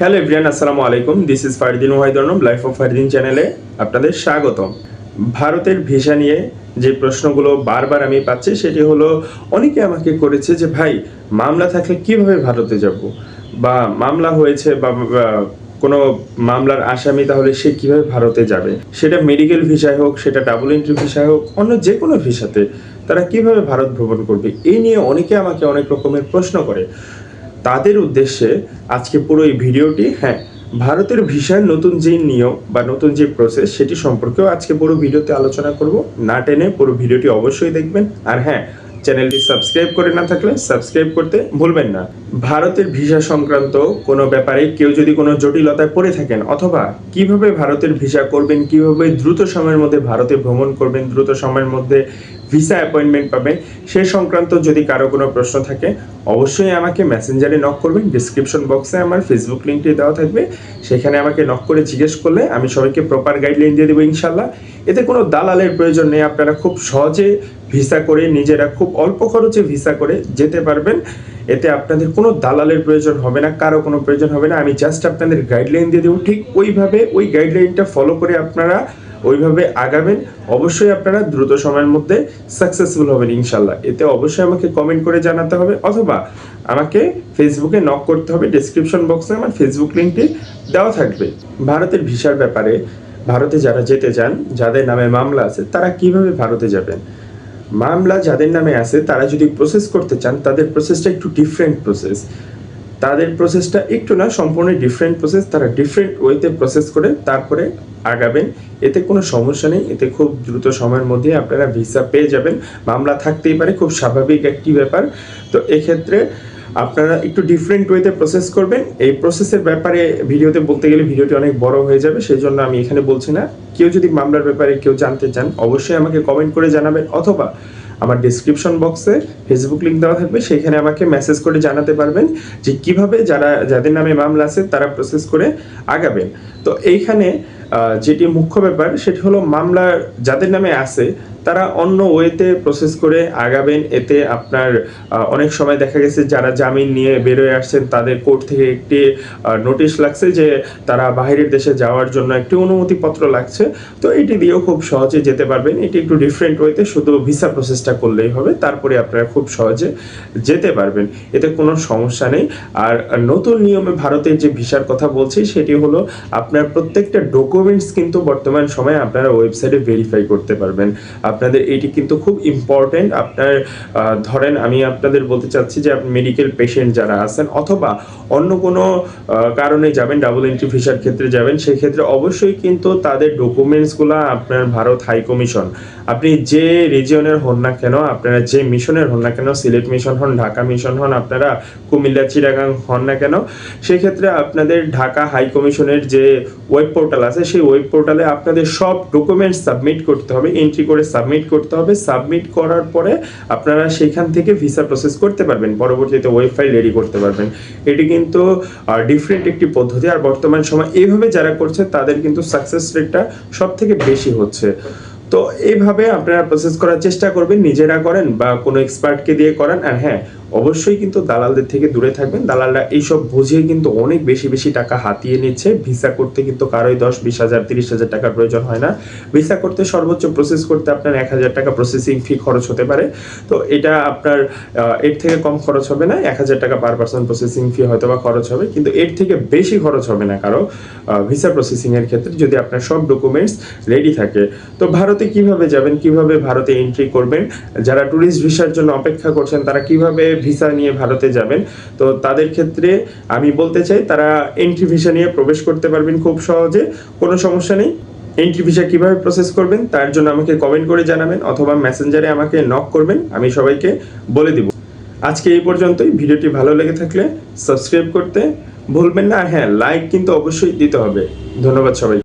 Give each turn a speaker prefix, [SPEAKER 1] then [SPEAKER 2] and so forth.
[SPEAKER 1] Hello everyone, আসসালামু আলাইকুম। This is Fardin ওয়াহিদর্নব লাইফ অফ ফারদিন চ্যানেলে আপনাদের স্বাগতম। ভারতের ভিসা নিয়ে যে প্রশ্নগুলো বারবার আমি পাচ্ছি, সেটি হলো, অনেকে আমাকে করেছে যে, ভাই, মামলা থাকলে কীভাবে ভারতে যাব? বা মামলা হয়েছে বা কোনো মামলার আসামি, তাহলে সে কীভাবে ভারতে যাবে? সেটা মেডিকেল ভিসায় হোক, সেটা ডাবল এন্ট্রি ভিসায় হোক, অন্য যে কোনো ভিসাতে তারা কীভাবে ভারত ভ্রমণ করবে? এই নিয়ে অনেকে আমাকে অনেক রকমের প্রশ্ন করে। তাদের উদ্দেশ্যে আজকে পুরো এই ভিডিওটি হ্যাঁ ভারতের ভিসার নতুন যে নিয়ম বা নতুন যে প্রসেস সেটি সম্পর্কেও আজকে পুরো ভিডিওতে আলোচনা করব। না টেনে পুরো ভিডিওটি অবশ্যই দেখবেন। আর হ্যাঁ চ্যানেলটি সাবস্ক্রাইব করে না থাকলে সাবস্ক্রাইব করতে ভুলবেন না। ভারতের ভিসা সংক্রান্ত কোনো ব্যাপারে কেউ যদি কোনো জটিলতায় পড়ে থাকেন অথবা কীভাবে ভারতের ভিসা করবেন, কীভাবে দ্রুত সময়ের মধ্যে ভারতে ভ্রমণ করবেন, দ্রুত সময়ের মধ্যে ভিসা অ্যাপয়েন্টমেন্ট পাবেন, সে সংক্রান্ত যদি কারও কোনো প্রশ্ন থাকে, অবশ্যই আমাকে মেসেঞ্জারে নক করবেন। ডিসক্রিপশন বক্সে আমার ফেসবুক লিঙ্কটি দেওয়া থাকবে। সেখানে আমাকে নক করে জিজ্ঞেস করলে আমি সবাইকে প্রপার গাইডলাইন দিয়ে দেবো ইনশাল্লাহ এতে কোনো দালালের প্রয়োজন নেই। আপনারা খুব সহজে ভিসা করে নিজেরা খুব অল্প খরচে ভিসা করে যেতে পারবেন। এতে আপনাদের কোনো দালালের প্রয়োজন হবে না, কারও কোনো প্রয়োজন হবে না। আমি জাস্ট আপনাদের গাইডলাইন দিয়ে দেবো। ঠিক ওইভাবে ওই গাইডলাইনটা ফলো করে আপনারা ওইভাবে আগাবেন। অবশ্যই আপনারা দ্রুত সময়ের মধ্যে সাকসেসফুল হবেন ইনশাল্লাহ এতে অবশ্যই আমাকে কমেন্ট করে জানাতে হবে অথবা আমাকে ফেসবুকে নক করতে হবে। ডেসক্রিপশন বক্সে আমার ফেসবুক লিঙ্কটি দেওয়া থাকবে। ভারতের ভিসার ব্যাপারে, ভারতে যারা যেতে চান, যাদের নামে মামলা আছে, তারা কীভাবে ভারতে যাবেন? মামলা যাদের নামে আছে, তারা যদি প্রসেস করতে চান, তাদের প্রসেসটা একটু ডিফারেন্ট প্রসেস তাদের প্রসেসটা একটু না, সম্পূর্ণ ডিফারেন্ট প্রসেস তারা ডিফারেন্ট ওয়েতে প্রসেস করে তারপরে আগাবেন। এতে কোনো সমস্যা নেই, এতে খুব দ্রুত সময়ের মধ্যে আপনারা ভিসা পেয়ে যাবেন। মামলা থাকতেই পারে, খুব স্বাভাবিক একটি ব্যাপার। তো এক্ষেত্রে আপনারা একটু ডিফারেন্ট ওয়েতে প্রসেস করবেন। এই প্রসেসের ব্যাপারে ভিডিওতে বলতে গেলে ভিডিওটি অনেক বড় হয়ে যাবে সেই জন্য আমি এখানে বলছি না। কেউ যদি মামলার ব্যাপারে কেউ জানতে চান, অবশ্যই আমাকে কমেন্ট করে জানাবেন, অথবা আমার ডিসক্রিপশন বক্সে ফেসবুক লিঙ্ক দেওয়া থাকবে, সেখানে আমাকে মেসেজ করে জানাতে পারবেন যে কীভাবে যারা, যাদের নামে মামলা আছে, তারা প্রসেস করে আগাবেন। তো এইখানে যেটি মুখ্য ব্যাপার, সেটি হলো মামলা যাদের নামে আছে তারা অন্য ওয়েতে প্রসেস করে আগাবেন। এতে আপনার অনেক সময় দেখা গেছে যারা জামিন নিয়ে বেরোয় আসছেন, তাদের কোর্ট থেকে একটি নোটিশ লাগছে যে তারা বাইরের দেশে যাওয়ার জন্য একটি অনুমতিপত্র লাগছে। তো এটি দিয়েও খুব সহজে যেতে পারবেন। এটি একটু ডিফারেন্ট ওয়েতে শুধু ভিসা প্রসেসটা করলেই হবে, তারপরে আপনারা খুব সহজে যেতে পারবেন। এতে কোনো সমস্যা নেই। আর নতুন নিয়মে ভারতের যে ভিসার কথা বলছি, সেটি হলো আপনার প্রত্যেকটা ডকুমেন্টস কিন্তু বর্তমান সময়ে আপনারা ওয়েবসাইটে ভেরিফাই করতে পারবেন। আপনাদের এটি কিন্তু খুব ইম্পর্টেন্ট আপনার ধরেন আমি আপনাদের বলতে চাচ্ছি যে আপনি মেডিকেল পেশেন্ট যারা আছেন অথবা অন্য কোনো কারণে যাবেন ডাবল এন্ট্রি ভিসার ক্ষেত্রে যাবেন সেই ক্ষেত্রে অবশ্যই কিন্তু তাদের ডকুমেন্টসগুলো আপনার ভারত হাই কমিশন আপনি যে রিজিয়নের হন না কেন, আপনারা যে মিশনের হন না কেন, সিলেট মিশন হন, ঢাকা মিশন হন, আপনারা কুমিল্লা চিরাগাং হন না কেন, সেক্ষেত্রে আপনাদের ঢাকা হাই কমিশনের যে ওয়েব পোর্টাল আছে, সেই ওয়েব পোর্টালে আপনাদের সব ডকুমেন্টস সাবমিট করতে হবে এন্ট্রি করে সাবমিট করতে হবে। সাবমিট করার পরে আপনারা সেইখান থেকে ভিসা প্রসেস করতে পারবেন। পরবর্তীতে ওয়েব ফাইল রেডি করতে পারবেন। এটি কিন্তু ডিফারেন্ট একটি পদ্ধতি। আর বর্তমান সময় এইভাবে যারা করছে, তাদের কিন্তু সাকসেস রেটটা সব থেকে বেশি হচ্ছে। তো এইভাবে আপনারা প্রসেস করার চেষ্টা করবেন। নিজেরা করেন বা কোনো এক্সপার্টকে দিয়ে করেন। আর হ্যাঁ অবশ্যই কিন্তু দালালদের থেকে দূরে থাকবেন। দালালরা এইসব বুঝিয়ে কিন্তু অনেক বেশি বেশি টাকা হাতিয়ে নিচ্ছে। ভিসা করতে কিন্তু কারোই দশ, বিশ হাজার, তিরিশ হাজার টাকার প্রয়োজন হয় না। ভিসা করতে সর্বোচ্চ প্রসেস করতে আপনার এক হাজার টাকা প্রসেসিং ফি খরচ হতে পারে। তো এটা আপনার এর থেকে কম খরচ হবে না। এক হাজার টাকা পার পার্সন প্রসেসিং ফি হয়তো বা খরচ হবে। কিন্তু এর থেকে বেশি খরচ হবে না কারও ভিসা প্রসেসিং এর ক্ষেত্রে যদি আপনার সব ডকুমেন্টস রেডি থাকে। তো ভারতে কীভাবে যাবেন? কীভাবে ভারতে এন্ট্রি করবেন? যারা ট্যুরিস্ট ভিসার জন্য অপেক্ষা করছেন, তারা কীভাবে ভিসা নিয়ে ভারতে যাবেন। তো তাদের ক্ষেত্রে আমি বলতে চাই, তারা এন্ট্রি ভিসা নিয়ে প্রবেশ করতে পারবেন খুব সহজে, কোনো সমস্যা নেই। এন্ট্রি ভিসা কীভাবে প্রসেস করবেন, তার জন্য আমাকে কমেন্ট করে জানাবেন অথবা মেসেঞ্জারে আমাকে নক করবেন, আমি সবাইকে বলে দিব। আজকে এই পর্যন্তই, ভিডিওটি ভালো লেগে থাকলে সাবস্ক্রাইব করতে ভুলবেন না। হ্যাঁ লাইক কিন্তু অবশ্যই দিতে হবে। ধন্যবাদ সবাই